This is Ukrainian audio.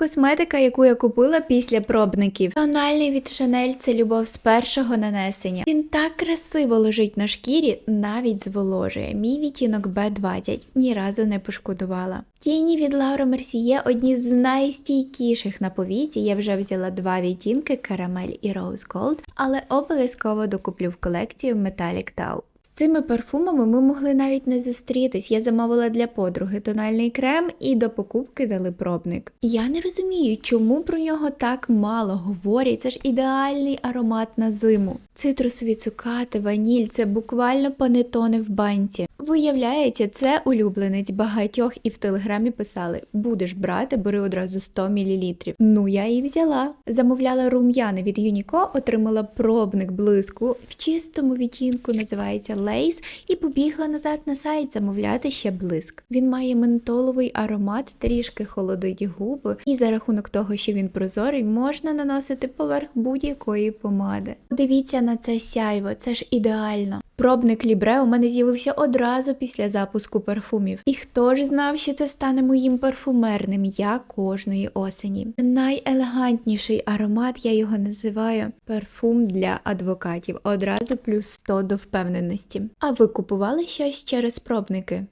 Косметика, яку я купила після пробників. Тональний від Chanel – це любов з першого нанесення. Він так красиво лежить на шкірі, навіть зволожує. Мій відтінок B20 ні разу не пошкодувала. Тіні від Laura Mercier одні з найстійкіших на повіці. Я вже взяла два відтінки карамель і Rose Gold, але обов'язково докуплю в колекцію Metallic Tau. Цими парфумами ми могли навіть не зустрітись. Я замовила для подруги тональний крем і до покупки дали пробник. Я не розумію, чому про нього так мало говорять. Це ж ідеальний аромат на зиму. Цитрусові цукати, ваніль це буквально панетони в банці. Виявляється, це улюбленець багатьох і в телеграмі писали: будеш брати, бери одразу 100 мл. Ну я і взяла. Замовляла рум'яни від Юніко, отримала пробник блиску в чистому відтінку, називається Lace, і побігла назад на сайт замовляти ще блиск. Він має ментоловий аромат, трішки холодить губи, і за рахунок того, що він прозорий, можна наносити поверх будь-якої помади. Подивіться на це сяйво, це ж ідеально. Пробник Лібре у мене з'явився одразу після запуску парфумів. І хто ж знав, що це стане моїм парфумерним я кожної осені. Найелегантніший аромат, я його називаю парфум для адвокатів. Одразу плюс 100 до впевненості. А ви купували щось через пробники?